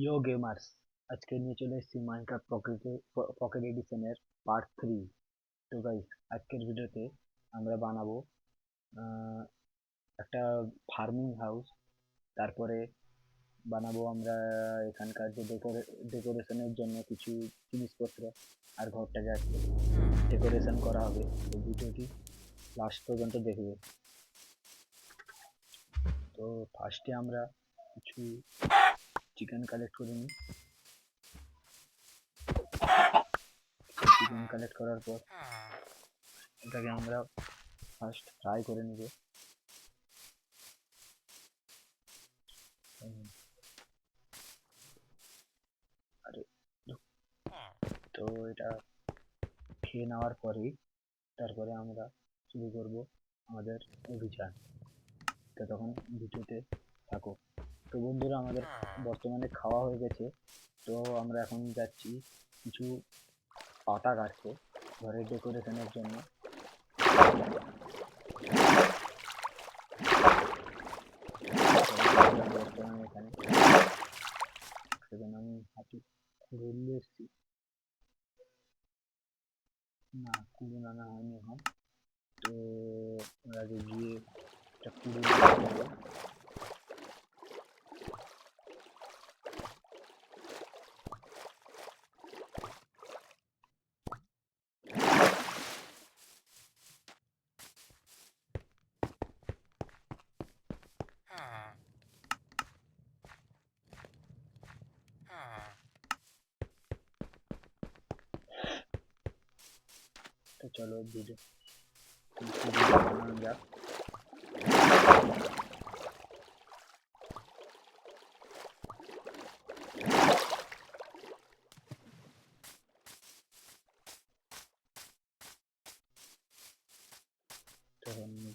ইয়ো gamers, আজকে নিয়ে চলে এসেছি মাইনক্রাফট পকেট পকেট এডিশনের পার্ট থ্রি তো গাইস আজকের ভিডিওতে আমরা বানাবো একটা ফার্মিং হাউস তারপরে বানাবো আমরা এখানকার যে ডেকোরেশনের জন্য কিছু জিনিসপত্র, আর ঘরটা যাচ্ছে ডেকোরেশন করা হবে। তো ভিডিওটি লাস্ট পর্যন্ত দেখবে। তো ফার্স্টে আমরা কিছু চিকেন কালেক্ট করে নিই চিকেন কালেক্ট করার পর এটাকে আমরা ফার্স্ট ফ্রাই করে নিব। তো এটা খেয়ে নেওয়ার পরেই তারপরে আমরা শুরু করব আমাদের অভিযান। তো তখন ভিডিওতে থাকো। তো বন্ধুরা আমাদের বর্তমানে খাওয়া হয়ে গেছে। তো আমরা এখন যাচ্ছি কিছু পাতা কাটতে ঘরের ডেকোরেশনের জন্য। এখানে সেখানে আমি এসেছি। না কুড়ে আনা হয়নি এখন। তো আগে গিয়ে একটা চলো ভিডিও যাক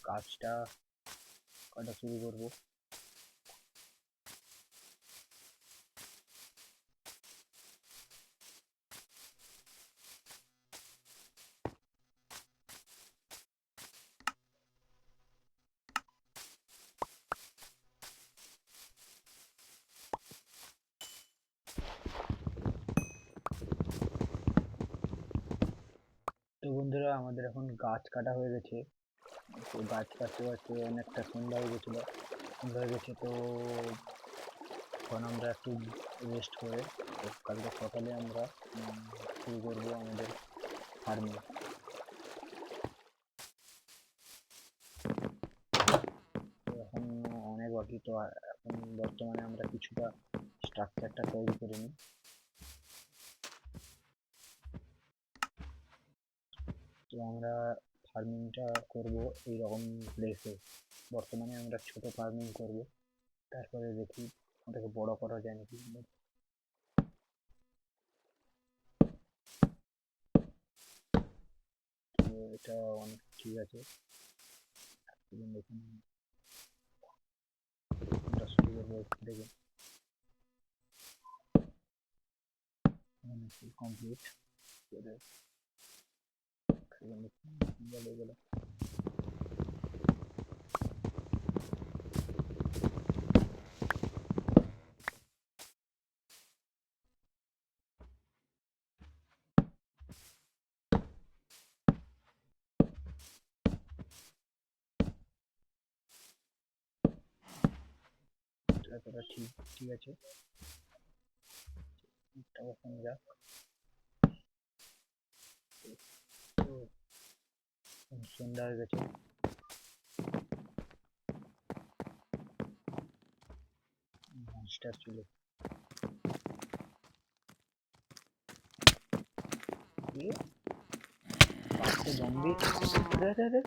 কাজটা কাটা শুরু করব? তো বন্ধুরা, আমাদের এখন গাছ কাটা হয়ে গেছে। তো গাছ কাটতে কাটতে অনেকটা সন্ধ্যা হয়ে গেছিল। সন্ধ্যা হয়ে গেছে তো এখন আমরা একটু রেস্ট করে কালকে সকালে আমরা শুরু করব আমাদের ফার্মিং এখন অনেক বাকি, তো এখন বর্তমানে আমরা কিছুটা স্ট্রাকচারটা তৈরি করে নিই। তো আমরা ফার্মিংটা করব এইরকম প্লেসে বর্তমানে আমরা ছোট ফার্মিং করব। তারপরে দেখি ওটাকে বড় করা যায় নাকি। এটা অনেক ঠিক আছে। আমরা শুরু করব থেকে কমপ্লিট বলে ঠিক ঠিক আছে। ওখানে যাক। তো সন্ধ্যা হয়ে গেছে মনস্টার ছিল কি পাঁচটা জম্বি আরে আরে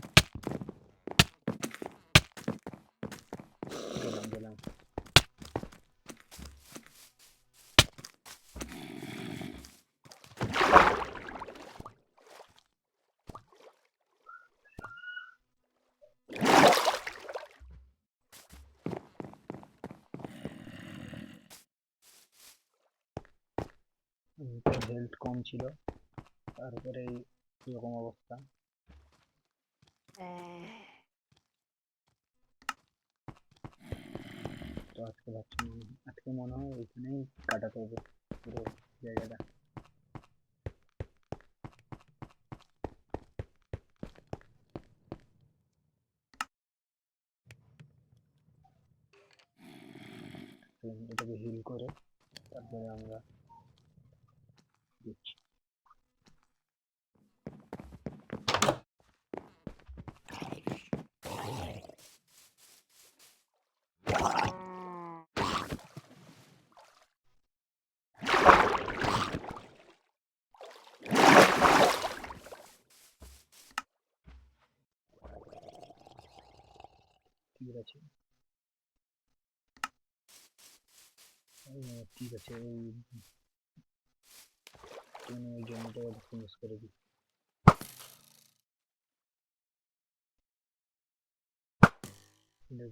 হেলথ কম ছিল তারপরে এরকম অবস্থা। তো তো আজকে ভাবছি আজকে মনে হয় ওইখানেই কাটাতে হবে পুরো জায়গাটা। এটাকে হিল করে তারপরে আমরা ঠিক আছে। ও, ঠিক আছে ফিনিশ করে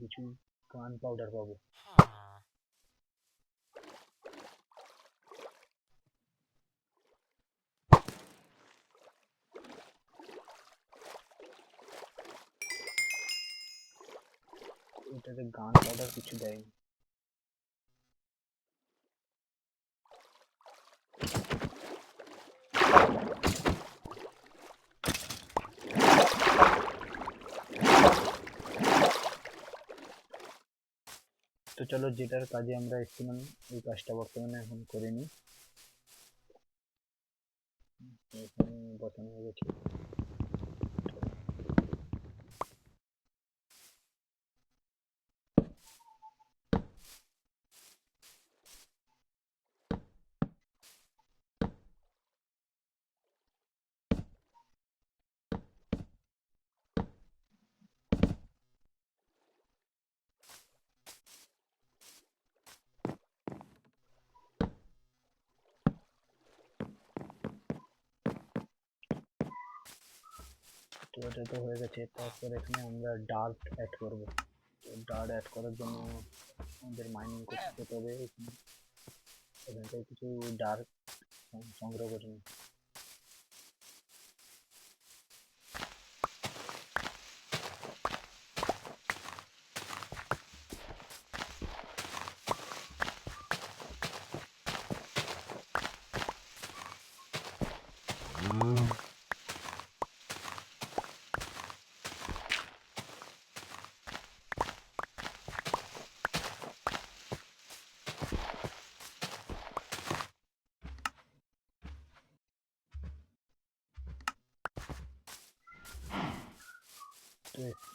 কিছু গান পাউডার পাবো। এটাতে গান পাউডার কিছু দেয়নি। চলো যেটার কাজে আমরা এসেছিলাম এই কাজটা বর্তমানে এখন করে নিই। গেছে এটা তো হয়ে গেছে। তারপর এখানে আমরা ডার্ট অ্যাড করব। ডার্ট অ্যাড করার জন্য আমাদের মাইনিং করতে হবে এখানে। থেকে কিছু ডার্ক সংগ্রহ করে নিই। তো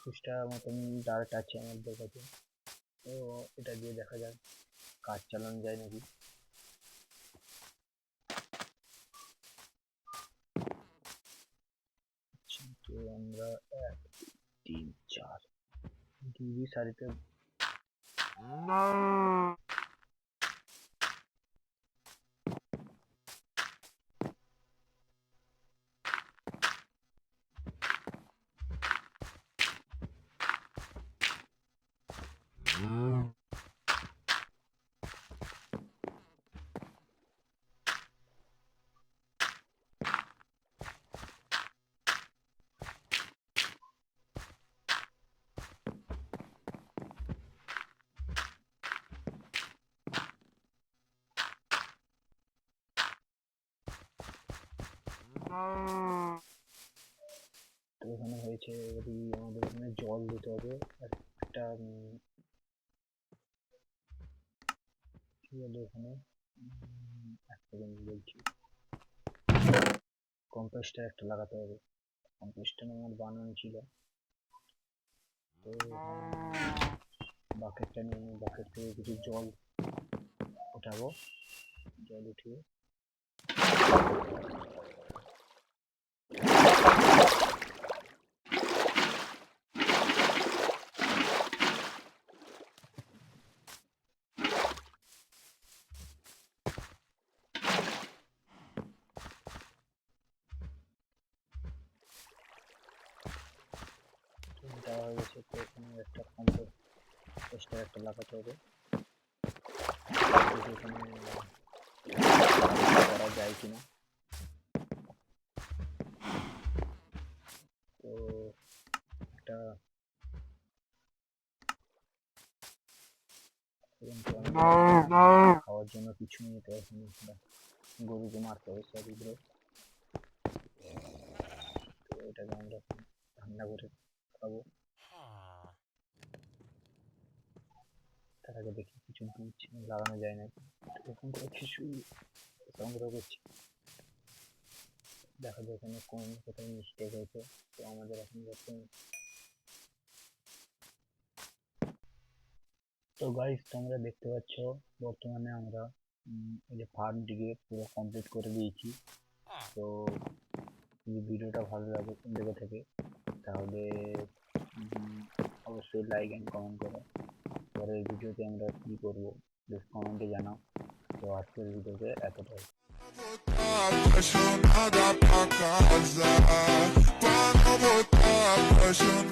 একুশটা মতন ডার্ট আছে আমাদের কাছে তো এটা দিয়ে দেখা যাক কাজ চালানো যায় নাকি? আচ্ছা, তো আমরা এক তিন চার। দুই সারিতে তো এবারে আমাদের এখানে জল দিতে হবে একটা কি বলে এখানে এক সেকেন্ড বলছি। কম্পোস্টার একটা লাগাতে হবে। কম্পোস্টার আমার বানানো ছিল। তো বাকেটটা নিয়ে বাকেট থেকে কিছু জল ওঠাবো। জল উঠিয়ে গেছে তো এখানে একটা কম্পোস্টার একটা লাগাতে হবে। এখানে করা যায় কিনা। তো একটা খাওয়ার জন্য কিছু নিয়ে তো এখন গরুকে মারতে হবে সরি ব্রো তো এটাকে আমরা রান্না করে খাব। আগে দেখি কিছু লাগানো যায় না এরকম করে কিছু সংগ্রহ করছি। দেখা যায় এখানে কোন কোথায় মিস্টেক হয়েছে। তো আমাদের এখন বর্তমানে তো গাইস তোমরা দেখতে পাচ্ছ, বর্তমানে আমরা এই যে ফার্মটিকে পুরো কমপ্লিট করে দিয়েছি। তো যদি ভিডিওটা ভালো লাগে জায়গা থেকে, তাহলে অবশ্যই লাইক অ্যান্ড কমেন্ট করো। পরের ভিডিওতে আমরা কী করবো প্লিজ কমেন্টে জানাও তো আজকের ভিডিওতে এতটাই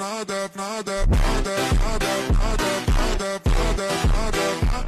надо, надо, надо, надо, надо, надо, надо, надо.